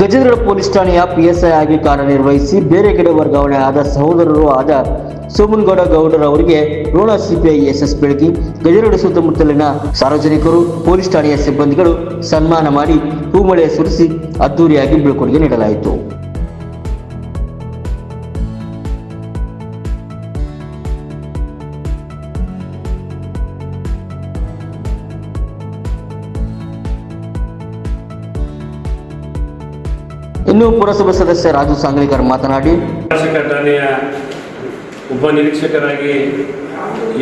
Gajendra police ಠಾಣೆಯ PSI ಆಗಿ ಕಾರ್ಯನಿರ್ವಹಿಸಿ ಬೇರೆ ಕಡೆ ವರ್ಗಾವಣೆ ಆದ ಸಹೋದರರು ಆದ ಸೋಮನಗೌಡ ಗೌಡರ್ ಅವರಿಗೆ ರೋಣ ಸಿಪಿಐ ಎಸ್ಎಸ್ ಬೆಳಗಿ ಗಜೇಂದ್ರ ಸುತ್ತಮುತ್ತಲಿನ ಸಾರ್ವಜನಿಕರು, ಪೊಲೀಸ್ ಠಾಣೆಯ ಸಿಬ್ಬಂದಿಗಳು ಸನ್ಮಾನ ಮಾಡಿ ಹೂಮಳೆ ಸುರಿಸಿ ಅದ್ದೂರಿಯಾಗಿ ಬೀಳ್ಕೊಡುಗೆ ನೀಡಲಾಯಿತು. ಪುರಸಭಾ ಸದಸ್ಯ ರಾಜು ಸಾಂಗ್ಲಿಕರ್ ಮಾತನಾಡಿ, ಶಾಸಕ ಠಾಣೆಯ ಉಪನಿರೀಕ್ಷಕರಾಗಿ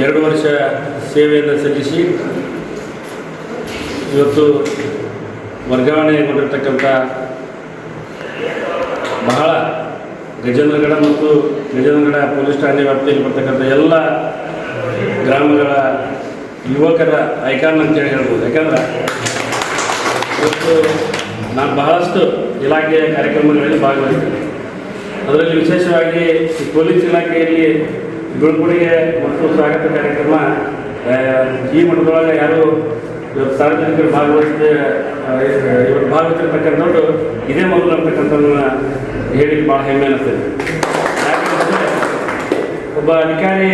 ಎರಡು ವರ್ಷ ಸೇವೆಯನ್ನು ಸಲ್ಲಿಸಿ ಇವತ್ತು ವರ್ಗಾವಣೆಗೊಂಡಿರ್ತಕ್ಕಂಥ ಬಹಳ ಗಜೇಂದ್ರಗಡ ಮತ್ತು ಗಜೇಂದ್ರಗಡ ಪೊಲೀಸ್ ಠಾಣೆ ವ್ಯಾಪ್ತಿಯಲ್ಲಿ ಬರ್ತಕ್ಕಂಥ ಎಲ್ಲ ಗ್ರಾಮಗಳ ಯುವಕರ ಐಕಾನ್ ಅಂತೇಳಿ ಹೇಳ್ಬೋದು. ಯಾಕಂದ್ರೆ ಇವತ್ತು ನಾನು ಬಹಳಷ್ಟು ಇಲಾಖೆಯ ಕಾರ್ಯಕ್ರಮಗಳಲ್ಲಿ ಭಾಗವಹಿಸ್ತೇನೆ. ಅದರಲ್ಲಿ ವಿಶೇಷವಾಗಿ ಪೊಲೀಸ್ ಇಲಾಖೆಯಲ್ಲಿ ಬೀಳ್ಕೊಡುಗೆ ಮತ್ತು ಸ್ವಾಗತ ಕಾರ್ಯಕ್ರಮ ಈ ಮಟ್ಟದೊಳಗೆ ಯಾರು ಇವತ್ತು ಸಾರ್ವಜನಿಕರು ಭಾಗವಹಿಸಿದ ಆ, ಇವತ್ತು ಭಾಗವಹಿಸಿರ್ತಕ್ಕಂಥದ್ದು ಇದೇ ಮೊದಲು ಅಂತಕ್ಕಂಥದ್ದನ್ನ ಹೇಳಿ ಭಾಳ ಹೆಮ್ಮೆ ಯಾಕಂದರೆ ಒಬ್ಬ ಅಧಿಕಾರಿ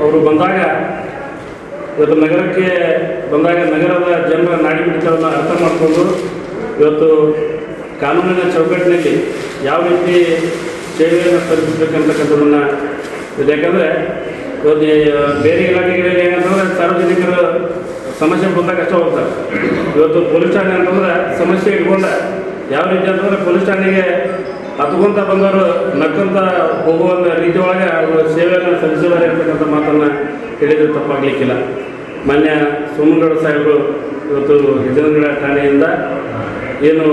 ಅವರು ಬಂದಾಗ ಇವತ್ತು ನಗರಕ್ಕೆ ಬಂದಾಗ ನಗರದ ಜನರ ನಾಡಿ ಅರ್ಥ ಮಾಡಿಕೊಂಡು ಇವತ್ತು ಕಾನೂನಿನ ಚೌಕಟ್ಟಿನಲ್ಲಿ ಯಾವ ರೀತಿ ಸೇವೆಯನ್ನು ಸಲ್ಲಿಸಬೇಕಂತಕ್ಕಂಥದ್ದನ್ನು ಇದು. ಯಾಕಂದರೆ ಇವತ್ತು ಬೇರೆ ಇಲಾಖೆಗಳಲ್ಲಿ ಏನಂತಂದ್ರೆ ಸಾರ್ವಜನಿಕರು ಸಮಸ್ಯೆ ಬಂದಾಗ ಕಷ್ಟ ಹೋಗ್ತಾರೆ. ಇವತ್ತು ಪೊಲೀಸ್ ಠಾಣೆ ಅಂತಂದ್ರೆ ಸಮಸ್ಯೆ ಇಟ್ಕೊಂಡ ಯಾವ ರೀತಿ ಅಂತಂದ್ರೆ ಪೊಲೀಸ್ ಠಾಣೆಗೆ ಹತ್ಕೊಂತ ಬಂದವರು ನಕ್ಕಂತ ಹೋಗುವ ರೀತಿ ಒಳಗೆ ಅವರು ಸೇವೆಯನ್ನು ಸಲ್ಲಿಸಿದ್ದಾರೆ ಅಂತಕ್ಕಂಥ ಮಾತನ್ನು ಹೇಳಿದ್ರೆ ತಪ್ಪಾಗಲಿಕ್ಕಿಲ್ಲ. ಮಾನ್ಯ ಸೋಮನಗೌಡ ಸಾಹೇಬರು ಇವತ್ತು ಗಜೇಂದ್ರಗಡ ಠಾಣೆಯಿಂದ ಏನು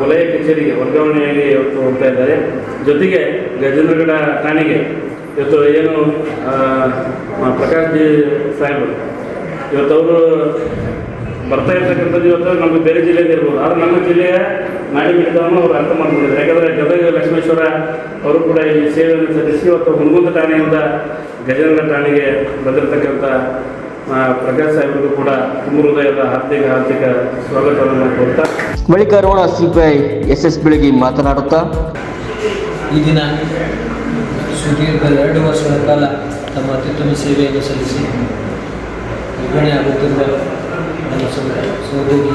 ವಲಯ ಕಚೇರಿಗೆ ವರ್ಗಾವಣೆಯಾಗಿ ಇವತ್ತು ಹೋಗ್ತಾ ಇದ್ದಾರೆ. ಜೊತೆಗೆ ಗಜೇಂದ್ರಗಡ ಠಾಣೆಗೆ ಇವತ್ತು ಏನು ಪ್ರಕಾಶ್ ಜಿ ಸಾಹೇಬರು, ಇವತ್ತು ಅವರು ಬರ್ತಾ ಇರ್ತಕ್ಕಂಥದ್ದು ಇವತ್ತು ನಮ್ಮ ಬೇರೆ ಜಿಲ್ಲೆಯಲ್ಲಿ ಇರ್ಬೋದು. ಆದರೆ ನಮ್ಮ ಜಿಲ್ಲೆಯ ನಾಡಿ ಮಿಡಿತವನ್ನು ಅವರು ಅರ್ಥ ಮಾಡ್ಕೊಂಡಿದ್ದಾರೆ. ಯಾಕಂದರೆ ಗದಗ ಲಕ್ಷ್ಮೇಶ್ವರ ಅವರು ಕೂಡ ಈ ಸೇವೆಯನ್ನು ಸಲ್ಲಿಸಿ ಇವತ್ತು ಹುಣಗುಂದ ಠಾಣೆಯಿಂದ ಗಜೇಂದ್ರ ಠಾಣೆಗೆ ಬಂದಿರತಕ್ಕಂಥ ಪ್ರಕಾಶ್ ಸಾಹೇಬರಿಗೂ ಕೂಡ ತುಂಬ ಹೃದಯದ ಆರ್ಥಿಕ ಆರ್ಥಿಕ ಸ್ವಾಗತವನ್ನು ಕೊಡ್ತಾ ಬಳಿಕ ರೋಣ ಸಿಪಿಐ ಎಸ್ ಬೆಳಗ್ಗೆ ಮಾತನಾಡುತ್ತಾ ಈ ದಿನ ಸುದೀರ್ಘ ಎರಡು ವರ್ಷಗಳ ಕಾಲ ತಮ್ಮ ಅತ್ಯುತ್ತಮ ಸೇವೆಯನ್ನು ಸಲ್ಲಿಸಿ ನಿರ್ವಹಣೆ ಆಗುತ್ತಿರುವ ನಮ್ಮ ಸಹೋ- ಸಹೋದ್ಯೋಗಿ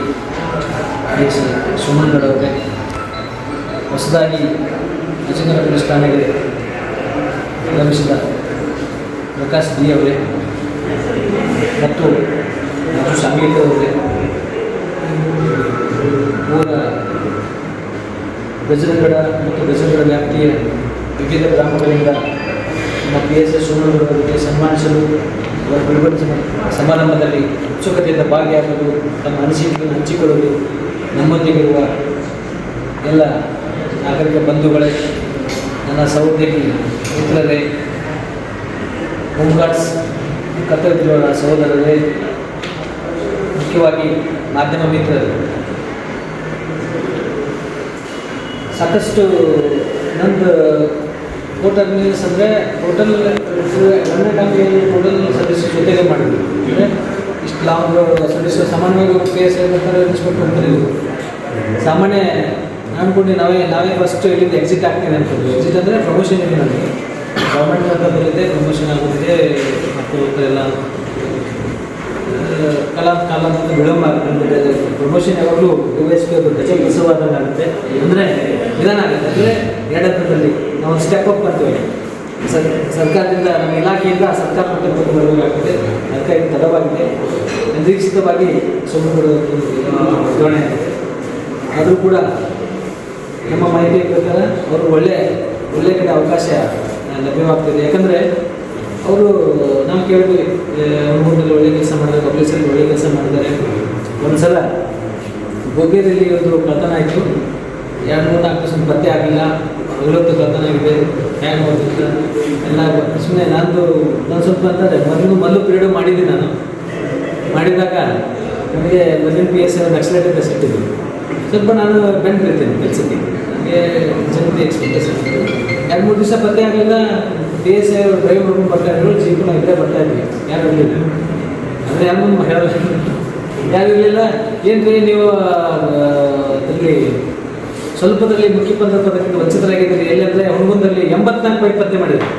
ಎಸ್. ಸುಮನ್ಗಡವರಿಗೆ ಹೊಸದಾಗಿ ಅಚಿಂದ್ರ ಪೊಲೀಸ್ ಠಾಣೆಗೆ ಆಗಮಿಸಿದ ಪ್ರಕಾಶ್ ಡಿ ಅವರೇ. ಮತ್ತು ಮತ್ತು ಊರ ಮೂಲ ಗಜನಗಡ ಮತ್ತು ಗಜರಗಡ ವ್ಯಾಪ್ತಿಯ ವಿವಿಧ ಗ್ರಾಮಗಳಿಂದ ನಮ್ಮ ಪಿ ಎಸ್ ಎಸ್ ಸೋಮನಗೌಡರಿಗೆ ಸನ್ಮಾನಿಸಲು ಅವರ ಬಿಡುಗಡೆ ಸಮ- ಸಮಾರಂಭದಲ್ಲಿ ಉತ್ಸುಕತೆಯಿಂದ ಭಾಗಿಯಾಗಲು ತಮ್ಮ ಅನಿಸಿಕೆಯನ್ನು ಹಂಚಿಕೊಳ್ಳಲು ನಮ್ಮೊಂದಿಗಿರುವ ಎಲ್ಲ ನಾಗರಿಕ ಬಂಧುಗಳೇ, ನನ್ನ ಸಹೋದ್ಯೋಗಿ ಮಿತ್ರರೇ ಹೋಮ್ ಗಾರ್ಡ್ಸ್ ಕರ್ತವ್ಯದಲ್ಲಿರುವ ಸಹೋದರರೇ, ಮುಖ್ಯವಾಗಿ ಮಾಧ್ಯಮ ಮಿತ್ರರು, ಸಾಕಷ್ಟು ನಂದು ಟೋಟಲ್ ನ್ಯೂಸ್ ಅಂದರೆ ಟೋಟಲ್ ಒಂದನೇ ಟೈಮ್ ಟೋಟಲ್ ಸರ್ವಿಸ್ ಜೊತೆಗೆ ಮಾಡಿದ್ವಿ ಅಂದರೆ ಇಷ್ಟು ಲಾಂಗ್ ಸರ್ವಿಸ್ ಸಾಮಾನ್ಯವಾಗಿ ಪಿ ಎಸ್ ಐ ಇನ್ಸ್ಪೆಕ್ಟರ್ ಹೋಗ್ತಾರೆ ಇವರು ಸಾಮಾನ್ಯ ಅಂದ್ಕೊಂಡು ನಾವೇ ನಾವೇ ಫಸ್ಟ್ ಇಲ್ಲಿಂದ ಎಕ್ಸಿಟ್ ಆಗ್ತೀನಿ ಅನ್ಕೊಂಡು ಎಕ್ಸಿಟ್ ಅಂದರೆ ಪ್ರಮೋಷನ್ ಇದೆ ನನಗೆ ಗೌರ್ಮೆಂಟ್ ಅಂತ ಬರುತ್ತೆ ಪ್ರಮೋಷನ್ ಆಗುತ್ತೆ ಮತ್ತು ಎಲ್ಲ ಕಾಲ ವಿಳಂಬ ಆಗುತ್ತೆ ಪ್ರಮೋಷನ್ ಯಾವಾಗಲೂ ಎಚ್ ಪಿ ಗಜ ಆಗುತ್ತೆ. ಅಂದರೆ ನಿಧಾನ ಆಗುತ್ತೆ. ಅಂದರೆ ಎರಡು ಹಂತದಲ್ಲಿ ನಾವು ಸ್ಟೆಪ್ ಅಪ್ ಅಂತೀವಿ ಸರ್, ಸರ್ಕಾರದಿಂದ, ನಮ್ಮ ಇಲಾಖೆಯಿಂದ ಸರ್ಕಾರ ಮಟ್ಟಕ್ಕೆ ಆಗುತ್ತೆ ಅದಕ್ಕಾಗಿ ತಡವಾಗಿದೆ. ನಿರೀಕ್ಷಿತವಾಗಿ ಸೋಮವಾರ ವರ್ಗಾವಣೆ ಆಗಿದೆ. ಆದರೂ ಕೂಡ ನಮ್ಮ ಮಾಹಿತಿ ಪ್ರಕಾರ ಅವರು ಒಳ್ಳೆ ಒಳ್ಳೆ ಕಡೆ ಅವಕಾಶ ಲಭ್ಯವಾಗ್ತಿದೆ. ಯಾಕಂದರೆ ಅವರು ನಾವು ಕೇಳಿದ್ವಿ ಮೂರ್ನಲ್ಲಿ ಒಳ್ಳೆ ಕೆಲಸ ಮಾಡಿದ್ದಾರೆ ಪಬ್ಲಿಸಲ್ಲಿ ಒಳ್ಳೆ ಕೆಲಸ ಮಾಡಿದ್ದಾರೆ ಒಂದು ಸಲ ಬೊಗ್ಗೆದಲ್ಲಿ ಒಂದು ಕಳ್ತನ ಆಯಿತು. ಎರಡು ಮೂರು ನಾಲ್ಕು ದಿವಸ ಪತ್ತೆ ಆಗಿಲ್ಲ. ಇವತ್ತು ಕಳ್ತನ ಇದೆ. ಹ್ಯಾಂಗ್ ಮಾಡ್ತಿತ್ತು ಎಲ್ಲ ಸುಮ್ಮನೆ ನಂದು ನಾನು ಸ್ವಲ್ಪ ಅಂತಂದರೆ ಮೊದಲು ಮೊದಲು ಪೀರಿಯಡ್ ಮಾಡಿದ್ದೆ ನಾನು. ಮಾಡಿದಾಗ ನನಗೆ ಮೊದಲಿನ ಪಿ ಎಸ್ ನಕ್ಸಲೈಟ್ ಸಿಟ್ಟಿದ್ದು ಸ್ವಲ್ಪ ನಾನು ಬೆಂಡ್ ಇರ್ತೇನೆ ಕೆಲಸಕ್ಕೆ. ನನಗೆ ಜನತೆ ಎಕ್ಸ್ಪೆಕ್ಟೇಷನ್ ಎರಡು ಮೂರು ದಿವಸ ಪತ್ತೆ ಆಗಲಿಲ್ಲ. ಪಿ ಎಸ್ ಐ ಡ್ರೈವ್ ಮಾಡ್ಕೊಂಡು ಬರ್ತಾ ಇದ್ರು ಇಲ್ಲೇ ಬರ್ತಾ ಇದ್ವಿ. ಯಾರು ಇರಲಿಲ್ಲ ಅಂದರೆ ಯಾರು ಹೇಳಲ್ಲ ಯಾರು ಇರಲಿಲ್ಲ? ಏನು ರೀ ನೀವು ಅದರಲ್ಲಿ ಸ್ವಲ್ಪದಲ್ಲಿ ಮುಖ್ಯ ಪದಕ ಪದಕದಿಂದ ವಂಚಿತರಾಗಿದ್ದೀರಿ. ಎಲ್ಲಿ ಅಂದರೆ ಹುಣಗುಂದಲ್ಲಿ ಎಂಬತ್ನಾಲ್ಕು ಬೈಕ್ ಪತ್ತೆ ಮಾಡಿದ್ರು.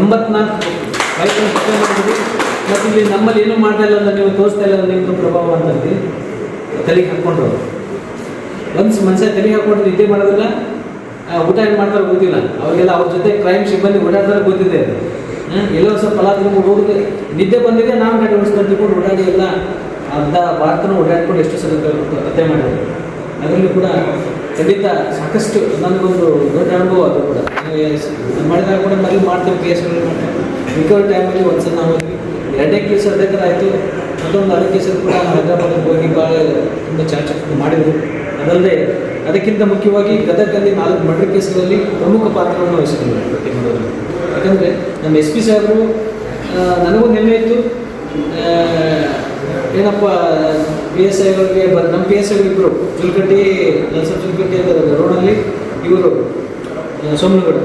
ಎಂಬತ್ನಾಲ್ಕು ಬೈಕ್ ಪತ್ತೆ ಮಾಡಿದ್ರಿ. ಮತ್ತು ಇಲ್ಲಿ ನಮ್ಮಲ್ಲಿ ಏನೂ ಮಾಡ್ತಾ ಇಲ್ಲ ಅಂತ ನೀವು ತೋರಿಸ್ತಾ ಇಲ್ಲ ನಿಮ್ಮದು ಪ್ರಭಾವ ಅಂತಂದು ತಲೆಗೆ ಹಾಕ್ಕೊಂಡ್ರು ಒಂದು ಮನುಷ್ಯ ತಲೆಗೆ ಹಾಕ್ಕೊಂಡ್ರೆ, ನಿದ್ದೆ ಮಾಡೋದಿಲ್ಲ. ಊಟ ಏನು ಮಾಡ್ತಾರೋ ಗೊತ್ತಿಲ್ಲ. ಅವರಿಗೆಲ್ಲ ಅವ್ರ ಜೊತೆ ಕ್ರೈಮ್ ಸಿಬ್ಬಂದಿ ಓಡಾಡ್ತಾರೆ ಗೊತ್ತಿದೆ ಎಲ್ಲೋ ಸ್ವಲ್ಪ ಫಲ ತಿನ್ಕೊಂಡು ಹೋಗುದು ನಿದ್ದೆ ಬಂದಿದೆ ನಾವು ಓಡಿಸ್ಕೊಂಡು ತಿಳ್ಕೊಂಡು ಓಡಾಡಿ ಎಲ್ಲ ಅರ್ಧ ಭಾರತನ ಓಡಾಡ್ಕೊಂಡು ಎಷ್ಟು ಸಲ ಕತೆ ಮಾಡಿದ್ರು. ಅದರಲ್ಲಿ ಕೂಡ ಖಂಡಿತ ಸಾಕಷ್ಟು ನನಗೊಂದು ದೊಡ್ಡ ಅನುಭವ ಅದು ಕೂಡ. ಮಾಡಿದಾಗ ಕೂಡ ಮೊದಲು ಮಾಡ್ತೇವೆ ಕೇಸ್ಗಳು ರಿಕವರಿ ಟೈಮಲ್ಲಿ ಒಂದು ಸಲ ನಾವು ಎರಡೇ ಕೇಸ್ ಥರ ಆಯಿತು. ಮತ್ತೊಂದು ಅದೇ ಕೇಸಲ್ಲಿ ಕೂಡ ಹೈದರಾಬಾದ್ ಹೋಗಿ ಭಾಳ ತುಂಬ ಚಾರ್ಜ್ ಮಾಡಿದ್ರು. ಅದಲ್ಲದೆ ಅದಕ್ಕಿಂತ ಮುಖ್ಯವಾಗಿ ಗದಗಲ್ಲಿ ನಾಲ್ಕು ಮರ್ಡರ್ ಕೇಸ್ಗಳಲ್ಲಿ ಪ್ರಮುಖ ಪಾತ್ರವನ್ನು ವಹಿಸಿದ್ರು ಪಟ್ಟಿ ಮಾಡೋದ್ರಲ್ಲಿ ಯಾಕಂದರೆ ನಮ್ಮ ಎಸ್ ಪಿ ಸಾಹೇಬರು ನನಗೂ ನೆಮ್ಮೆ ಇತ್ತು. ಏನಪ್ಪ ಪಿ ಎಸ್ ಐಗಳಿಗೆ ಬ, ನಮ್ಮ ಪಿ ಎಸ್ ಐ ಇಬ್ಬರು ಚುಲ್ಕಟ್ಟಿ ನಲ್ಸರ್ ಚುಲ್ಕಟ್ಟಿ ಅಂತ ರೋಡಲ್ಲಿ, ಇವರು ಸೋಮನಗೌಡ.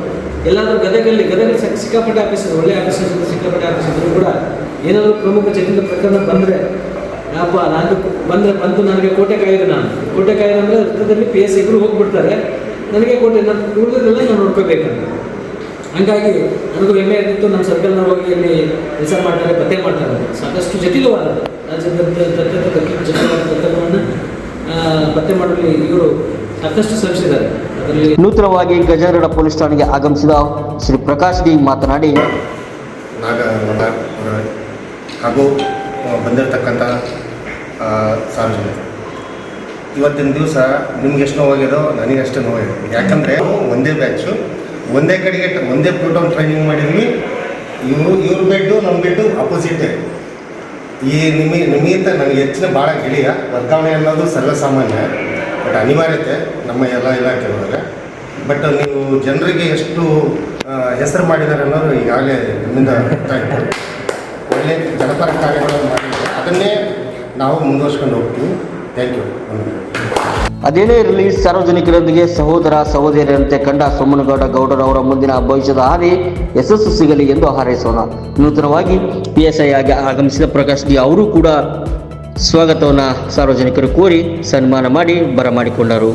ಎಲ್ಲಾದರೂ ಗದಗಲ್ಲಿ ಗದಗ ಸಿಕ್- ಸಿಕ್ಕಾಪಟ್ಟೆ ಆಫೀಸರ್ ಒಳ್ಳೆ ಆಫೀಸರ್ ಸಿಕ್ಕಾಪಟ್ಟೆ ಆಫೀಸರ್ ಕೂಡ ಏನಾದರೂ ಪ್ರಮುಖ ಜಟಿಲ ಪ್ರಕರಣ ಬಂದರೆ ಅಪ್ಪ ನಾನು ಬಂದರೆ ಬಂತು ನನಗೆ ಕೋಟೆ ಕಾಯ್ದು ನಾನು. ಕೋಟೆ ಕಾಯ್ದು ಅಂದರೆ ಅರ್ಥದಲ್ಲಿ ಪಿ ಎಸ್ ಇಬ್ಬರು ಹೋಗ್ಬಿಡ್ತಾರೆ. ನನಗೆ ಕೋಟೆ ನಾನು ಉಳಿದ್ರೆಲ್ಲ ನಾನು ನೋಡ್ಕೋಬೇಕಂತ. ಹಂಗಾಗಿ ನನಗೂ ಹೆಮ್ಮೆ ಆಗಿತ್ತು ನಮ್ಮ ಸರ್ಕಲ್ನ ಹೋಗಿ ಅಲ್ಲಿ ಕೆಲಸ ಮಾಡ್ತಾರೆ ಪತ್ತೆ ಮಾಡ್ತಾರೆ. ಸಾಕಷ್ಟು ಜಟಿಲವಾದ ರಾಜ್ಯದ ಜಟಿಲವಾದ ಪತ್ತೆ ಮಾಡಲು ಇವರು ಸಾಕಷ್ಟು ಶ್ರಮಿಸಿದ್ದಾರೆ ಅದರಲ್ಲಿ ನೂತನವಾಗಿ ಗಜಾರಡ ಪೊಲೀಸ್ ಠಾಣೆಗೆ ಆಗಮಿಸಿದ ಶ್ರೀ ಪ್ರಕಾಶ್ ಡಿ ಮಾತನಾಡಿ ನಾಗ ಹಾಗೂ ಬಂದಿರತಕ್ಕಂಥ ಸಾರ್ವಜನಿಕರು ಇವತ್ತಿನ ದಿವಸ ನಿಮ್ಗೆ ಎಷ್ಟು ನೋವಾಗ್ಯದೋ ನನಗೆ ಅಷ್ಟೇ ನೋವಾಗಿದೆ. ಯಾಕಂದರೆ ಒಂದೇ ಬ್ಯಾಚು ಒಂದೇ ಕಡೆಗೆ ಒಂದೇ ಪ್ರೋಟೋನ್ ಟ್ರೈನಿಂಗ್ ಮಾಡಿದ್ವಿ. ಇವರು, ಇವ್ರ ಬೆಡ್ಡು ನಮ್ಮ ಬೆಡ್ಡು ಅಪೋಸಿಟೇ ಈ ನಿಮಗೆ ನಿಮಗಿಂತ ನನಗೆ ಹೆಚ್ಚಿನ ಭಾಳ ಗಿಳಿಯ, ವರ್ಗಾವಣೆ ಅನ್ನೋದು ಸರ್ವಸಾಮಾನ್ಯ, ಬಟ್ ಅನಿವಾರ್ಯತೆ ನಮ್ಮ ಎಲ್ಲ ಇಲಾಖೆಯೊಳಗೆ ಬಟ್ ನೀವು ಜನರಿಗೆ ಎಷ್ಟು ಹೆಸರು ಮಾಡಿದ್ದಾರೆ ಅನ್ನೋದು ಈಗಾಗಲೇ ನಿಮ್ಮಿಂದ ಗೊತ್ತಾಯಿತು. ಒಳ್ಳೆ ಜನಪರ ಕಾರ್ಯಗಳನ್ನು ಮಾಡಿದ್ದಾರೆ. ಅದನ್ನೇ ನಾವು ಮುಂದುವರ್ಸ್ಕೊಂಡು ಹೋಗ್ತೀವಿ. ಥ್ಯಾಂಕ್ ಯು ಅದೇನೇ ಇರಲಿ, ಸಾರ್ವಜನಿಕರೊಂದಿಗೆ ಸಹೋದರ, ಸಹೋದರಿಯರಂತೆ ಕಂಡ ಸೋಮನಗೌಡ ಗೌಡರವರ ಮುಂದಿನ ಭವಿಷ್ಯದ ಹಾದಿ ಯಶಸ್ಸು ಸಿಗಲಿ ಎಂದು ಹಾರೈಸೋಣ. ನೂತನವಾಗಿ ಪಿ ಎಸ್ ಐ ಆಗಿ ಆಗಮಿಸಿದ ಪ್ರಕಾಶ್ ಡಿ ಅವರು ಕೂಡ ಸ್ವಾಗತವನ್ನು ಸಾರ್ವಜನಿಕರು ಕೋರಿ ಸನ್ಮಾನ ಮಾಡಿ ಬರಮಾಡಿಕೊಂಡರು.